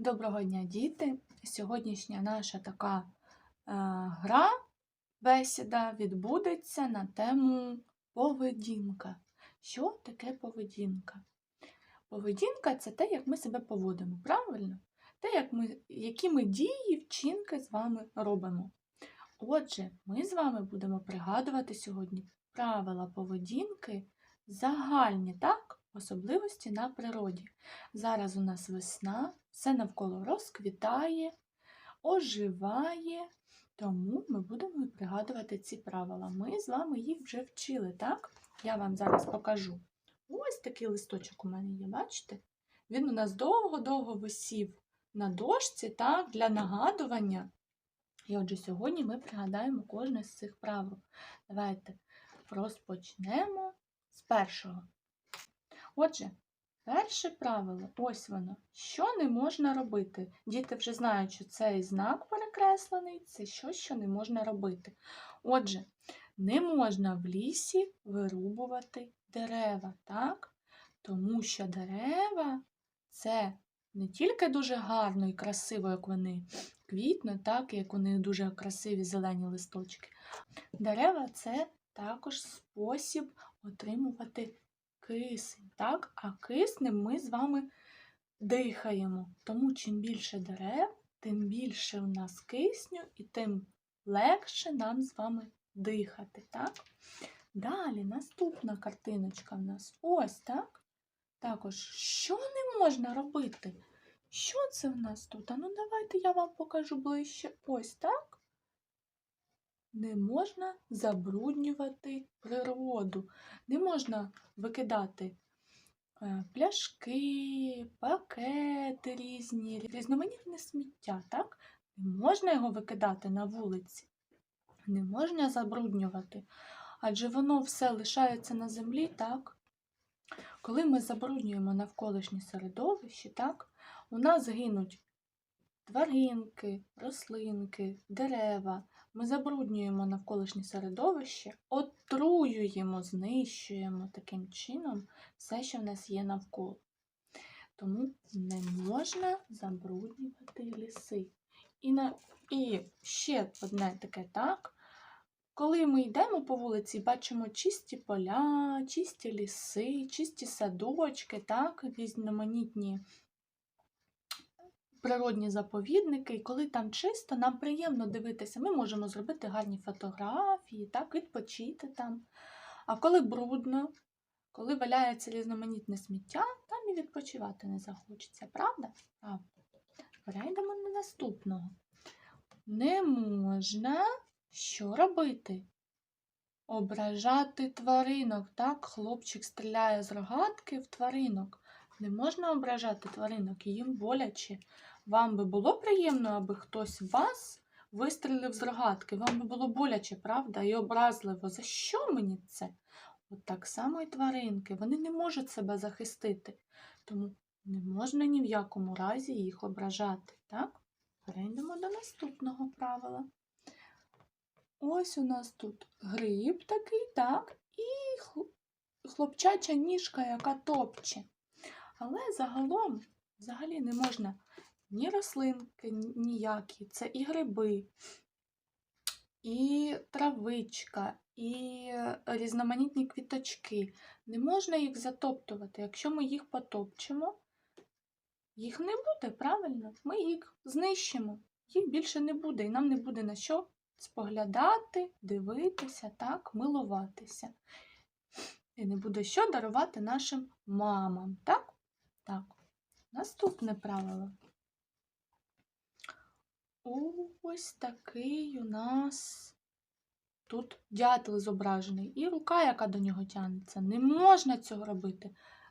Доброго дня, діти! Сьогоднішня наша така е, гра, бесіда відбудеться на тему поведінка. Що таке поведінка? Поведінка це те, як ми себе поводимо, правильно? Те, як ми, які ми дії, вчинки з вами робимо. Отже, ми з вами будемо пригадувати сьогодні правила поведінки загальні, так? Особливості на природі. Зараз у нас весна, все навколо розквітає, оживає, тому ми будемо пригадувати ці правила. Ми з вами їх вже вчили, так? Я вам зараз покажу. Ось такий листочок у мене є, бачите? Він у нас довго-довго висів на дошці, так, для нагадування. І отже, сьогодні ми пригадаємо кожне з цих правил. Давайте розпочнемо з першого. Отже, перше правило, ось воно. Що не можна робити? Діти вже знають, що цей знак перекреслений, це щось, що не можна робити. Отже, не можна в лісі вирубувати дерева, так? Тому що дерева це не тільки дуже гарно і красиво, як вони квітнуть, так, як них дуже красиві зелені листочки. Дерева це також спосіб отримувати кисень, так? А киснем ми з вами дихаємо. Тому чим більше дерев, тим більше у нас кисню і тим легше нам з вами дихати, так? Далі наступна картиночка в нас ось, так? Також, що не можна робити? Що це в нас тут? А ну давайте я вам покажу ближче. Ось так. Не можна забруднювати природу. Не можна викидати е, пляшки, пакети різні, різноманітне сміття, так? Не можна його викидати на вулиці, не можна забруднювати, адже воно все лишається на землі, так? Коли ми забруднюємо навколишнє середовище, так, у нас гинуть тваринки, рослинки, дерева. Ми забруднюємо навколишнє середовище, отруюємо, знищуємо таким чином все, що в нас є навколо. Тому не можна забруднювати ліси. І, на... І ще одне таке так. Коли ми йдемо по вулиці, бачимо чисті поля, чисті ліси, чисті садочки, так, різноманітні природні заповідники, і коли там чисто, нам приємно дивитися. Ми можемо зробити гарні фотографії, так, відпочити там. А коли брудно, коли валяється різноманітне сміття, там і відпочивати не захочеться, правда? Правда. Перейдемо до наступного. Не можна що робити? Ображати тваринок. Так, хлопчик стріляє з рогатки в тваринок. Не можна ображати тваринок, їм боляче. Вам би було приємно, аби хтось вас вистрілив з рогатки. Вам би було боляче, правда? І образливо. За що мені це? От так само і тваринки. Вони не можуть себе захистити. Тому не можна ні в якому разі їх ображати. Так? Перейдемо до наступного правила. Ось у нас тут гриб такий, так, і хлопчача ніжка, яка топче. Але загалом взагалі не можна ні рослинки, ніякі. Це і гриби, і травичка, і різноманітні квіточки. Не можна їх затоптувати. Якщо ми їх потопчемо, їх не буде, правильно? Ми їх знищимо. Їх більше не буде, і нам не буде на що споглядати, дивитися, так, милуватися. І не буде що дарувати нашим мамам. Так? Так. Наступне правило. Ось такий у нас тут дятел зображений. І рука, яка до нього тягнеться. Не можна цього робити.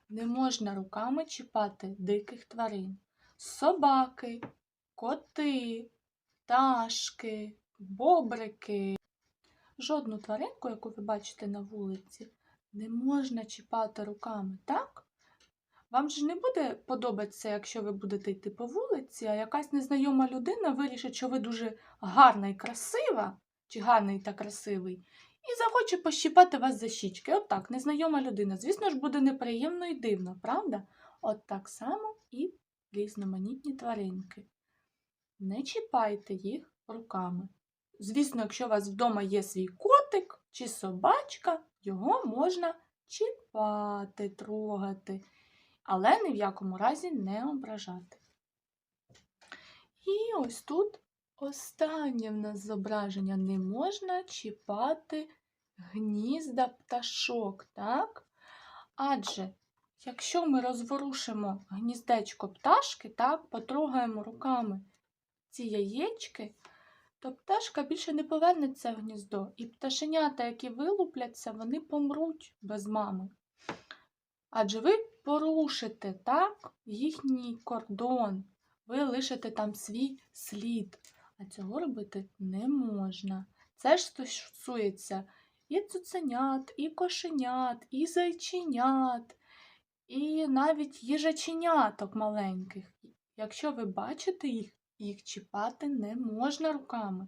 Не можна руками чіпати диких тварин. Собаки, коти, пташки, бобрики. Жодну тваринку, яку ви бачите на вулиці, не можна чіпати руками, так? Вам же не буде подобатися, якщо ви будете йти по вулиці, а якась незнайома людина вирішить, що ви дуже гарна і красива, чи гарний та красивий, і захоче пощіпати вас за щічки. От так, незнайома людина. Звісно ж, буде неприємно і дивно, правда? От так само і різноманітні тваринки. Не чіпайте їх руками. Звісно, якщо у вас вдома є свій котик чи собачка, його можна чіпати, трогати, але ні в якому разі не ображати. І ось тут останнє в нас зображення. Не можна чіпати гнізда пташок, так? Адже якщо ми розворушимо гніздечко пташки, так, потрогаємо руками ці яєчки, то пташка більше не повернеться в гніздо. І пташенята, які вилупляться, вони помруть без мами. Адже ви порушите так, їхній кордон, ви лишите там свій слід, а цього робити не можна. Це ж стосується і цуценят, і кошенят, і зайченят, і навіть їжаченяток маленьких. Якщо ви бачите їх, їх чіпати не можна руками.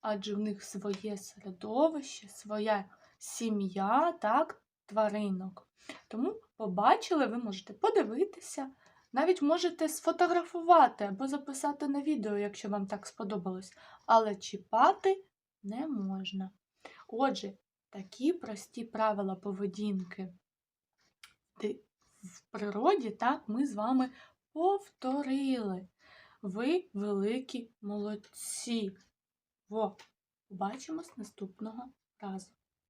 Адже в них своє середовище, своя сім'я, так, тваринок. Тому побачили, ви можете подивитися, навіть можете сфотографувати або записати на відео, якщо вам так сподобалось. Але чіпати не можна. Отже, такі прості правила поведінки в природі, так, ми з вами повторили. Ви великі молодці. Во, побачимось наступного разу.